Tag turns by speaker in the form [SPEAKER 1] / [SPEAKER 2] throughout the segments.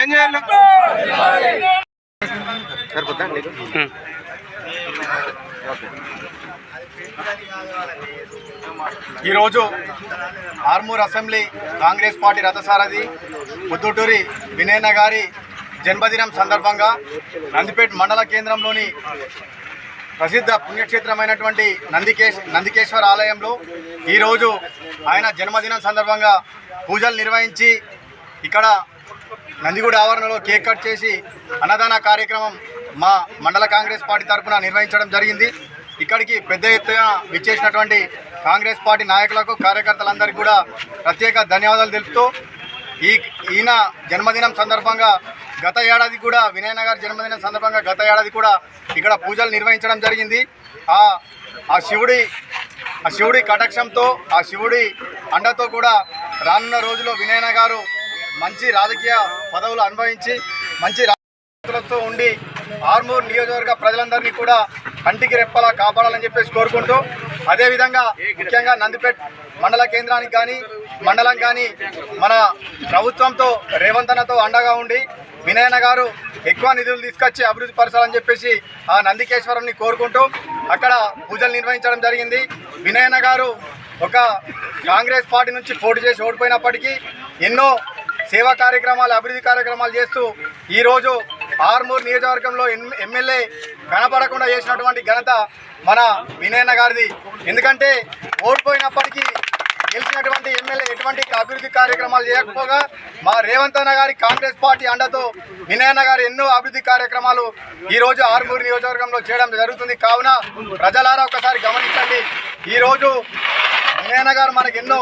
[SPEAKER 1] ఏం చేయాలి సరిపోతా నీకు
[SPEAKER 2] ఈరోజు ఆర్మూర్ అసెంబ్లీ కాంగ్రెస్ పార్టీ రథసారథి ముద్దుటూరి వినయన గారి జన్మదినం సందర్భంగా నందిపేట మండల కేంద్రంలోని ప్రసిద్ధ పుణ్యక్షేత్రమైనటువంటి నందికేశ్ నందికేశ్వర ఆలయంలో ఈరోజు ఆయన జన్మదినం సందర్భంగా పూజలు నిర్వహించి ఇక్కడ నందిగూడ ఆవరణలో కేక్ కట్ చేసి అన్నదాన కార్యక్రమం మా మండల కాంగ్రెస్ పార్టీ తరఫున నిర్వహించడం జరిగింది. ఇక్కడికి పెద్ద ఎత్తున విచ్చేసినటువంటి కాంగ్రెస్ పార్టీ నాయకులకు కార్యకర్తలందరికీ కూడా ప్రత్యేక ధన్యవాదాలు తెలుపుతూ ఈ ఈయన జన్మదినం సందర్భంగా గత ఏడాది కూడా వినయనగర్ జన్మదిన సందర్భంగా గత ఏడాది కూడా ఇక్కడ పూజలు నిర్వహించడం జరిగింది. ఆ ఆ శివుడి ఆ శివుడి కటాక్షంతో ఆ శివుడి అండతో కూడా రానున్న రోజుల్లో వినయన గారు మంచి రాజకీయ పదవులు అనుభవించి మంచి రాజకీయతో ఉండి ఆర్మూర్ నియోజకవర్గ ప్రజలందరినీ కూడా కంటికి రెప్పలా కాపాడాలని చెప్పేసి కోరుకుంటూ అదేవిధంగా ముఖ్యంగా నందిపేట్ మండల కేంద్రానికి కానీ మండలం కానీ మన ప్రభుత్వంతో రేవంతనతో అండగా ఉండి వినయన గారు ఎక్కువ నిధులు తీసుకొచ్చి అభివృద్ధి పరచాలని చెప్పేసి ఆ నందికేశ్వరంని కోరుకుంటూ అక్కడ పూజలు నిర్వహించడం జరిగింది. వినయన గారు ఒక కాంగ్రెస్ పార్టీ నుంచి పోటీ చేసి ఓడిపోయినప్పటికీ ఎన్నో సేవా కార్యక్రమాలు అభివృద్ధి కార్యక్రమాలు చేస్తూ ఈరోజు ఆర్మూర్ నియోజకవర్గంలో ఎమ్మెల్యే కనపడకుండా చేసినటువంటి ఘనత మన వినయన్న గారిది. ఎందుకంటే ఓడిపోయినప్పటికీ గెలిచినటువంటి ఎమ్మెల్యే ఎటువంటి అభివృద్ధి కార్యక్రమాలు చేయకపోగా మా రేవంత్ అన్న గారి కాంగ్రెస్ పార్టీ అండతో వినయన్న గారు ఎన్నో అభివృద్ధి కార్యక్రమాలు ఈరోజు ఆర్మూరు నియోజకవర్గంలో చేయడం జరుగుతుంది. కావున ప్రజలారా ఒకసారి గమనించండి. ఈరోజు వినయన్న గారు మనకు ఎన్నో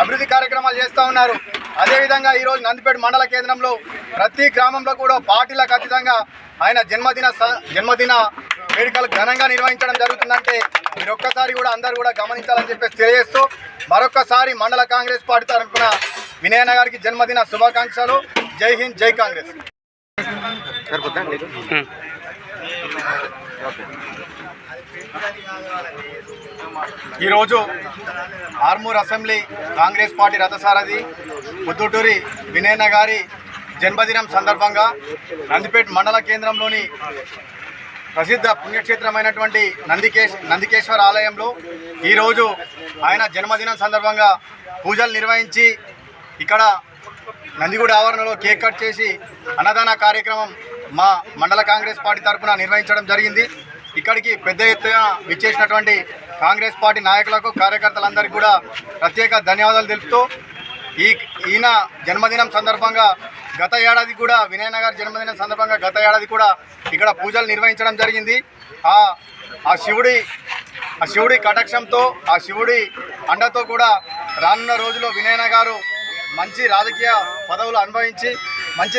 [SPEAKER 2] అభివృద్ధి కార్యక్రమాలు చేస్తూ ఉన్నారు. అదేవిధంగా ఈరోజు నందిపేట మండల కేంద్రంలో ప్రతి గ్రామంలో కూడా పార్టీలకు ఖచ్చితంగా ఆయన జన్మదిన స- జన్మదిన వేడుకలు ఘనంగా నిర్వహించడం జరుగుతుందంటే మీరు ఒక్కసారి కూడా అందరూ కూడా గమనించాలని చెప్పేసి తెలియజేస్తూ మరొక్కసారి మండల కాంగ్రెస్ పార్టీ తరఫున వినయన గారికి జన్మదిన శుభాకాంక్షలు. జై హింద్ జై కాంగ్రెస్. ఈరోజు ఆర్మూర్ అసెంబ్లీ కాంగ్రెస్ పార్టీ రథసారథి ముద్దుటూరి వినయన్న గారి జన్మదినం సందర్భంగా నందిపేట మండల కేంద్రంలోని ప్రసిద్ధ పుణ్యక్షేత్రమైనటువంటి నందికేశ్ నందికేశ్వర ఆలయంలో ఈరోజు ఆయన జన్మదినం సందర్భంగా పూజలు నిర్వహించి ఇక్కడ నందిగూడ ఆవరణలో కేక్ కట్ చేసి అన్నదాన కార్యక్రమం మా మండల కాంగ్రెస్ పార్టీ తరఫున నిర్వహించడం జరిగింది. ఇక్కడికి పెద్ద ఎత్తున విచ్చేసినటువంటి కాంగ్రెస్ పార్టీ నాయకులకు కార్యకర్తలందరికీ కూడా ప్రత్యేక ధన్యవాదాలు తెలుపుతూ ఈ ఈయన జన్మదినం సందర్భంగా గత ఏడాది కూడా వినయనగర్ జన్మదినం సందర్భంగా గత ఏడాది కూడా ఇక్కడ పూజలు నిర్వహించడం జరిగింది. ఆ ఆ శివుడి ఆ శివుడి కటాక్షంతో ఆ శివుడి అండతో కూడా రానున్న రోజుల్లో వినయన గారు మంచి రాజకీయ పదవులు అనుభవించి మంచి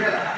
[SPEAKER 3] Yeah.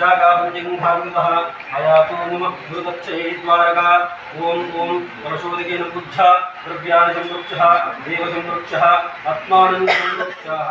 [SPEAKER 3] शाकाभृजगुम्भाङ्गितः मया सोममभ्युदक्षये द्वारका ॐ ॐ परशोदकेन संवृक्षः आत्मानं संवृक्षः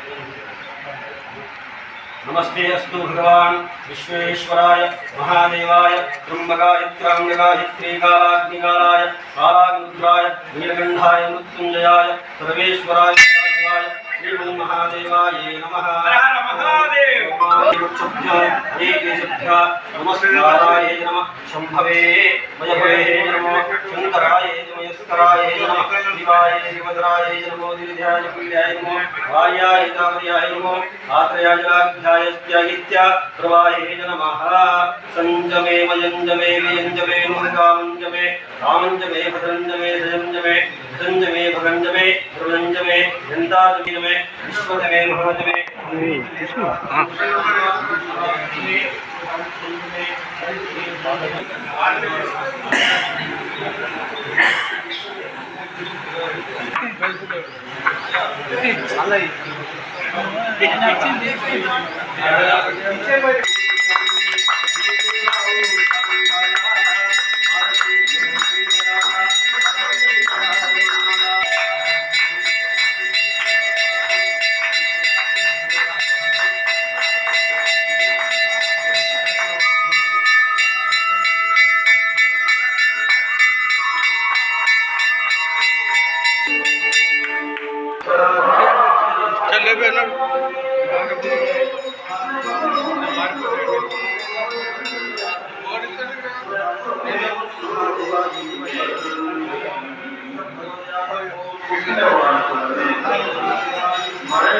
[SPEAKER 3] नमस्ते अस्तु भगवान् विश्वेश्वराय महादेवाय त्र्यम्बकाय त्र्यङ्गकाय कालाग्निरुद्राय नीलकण्ठाय मृत्युञ्जयाय सर्वेश्वराय श्रीमन्महादेवाय नमः। नमस्काराय नमः शम्भवे मयभवे नमः शङ्कराय शंकराय नमः। शिवाय शिवधराय नमो दिव्याय पीडाय नमो। वायाय कामयाय नमो। आत्रयाजलाभ्यायस्त्यागित्या प्रवाहे नमः। संजमे मयंजमे मेयंजमे नमकामंजमे रामंजमे भद्रंजमे धनंजमे धनंजमे भगंजमे ध्रुवंजमे जनताजमे विश्वजमे महाजमे
[SPEAKER 1] Thank
[SPEAKER 4] you. चालय மழை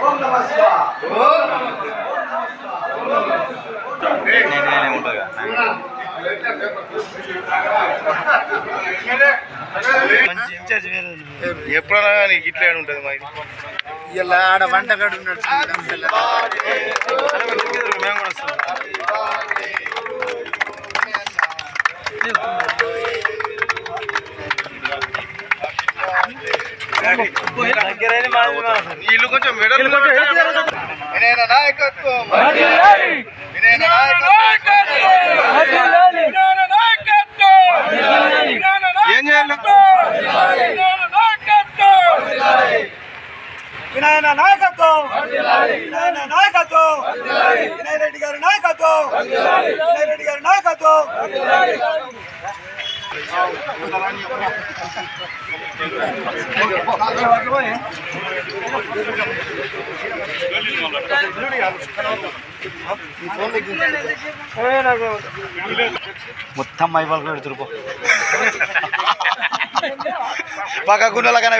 [SPEAKER 4] ఓం నమ శివాయ ఓం నమ
[SPEAKER 1] ఎప్పుడైనా కానీ ఇట్లా ఉంటుంది మా
[SPEAKER 2] ఇలా ఆడ వంటగాడు ఉన్నాడు.
[SPEAKER 1] మేము కూడా వస్తాం ఇల్లు కొంచెం మెడల్
[SPEAKER 2] వినయన నాయకత్వం. వినయన నాయకత్వం.
[SPEAKER 1] ఏం చేయాలి
[SPEAKER 4] వినాయన నాయకత్వం. వినాయన నాయకత్వం. వినయ్ రెడ్డి గారి నాయకత్వం. వినయ్ రెడ్డి గారి నాయకత్వం.
[SPEAKER 2] మొత్తం మైబాల్ పెడుతురు
[SPEAKER 1] పక్క గుండెల కన్నా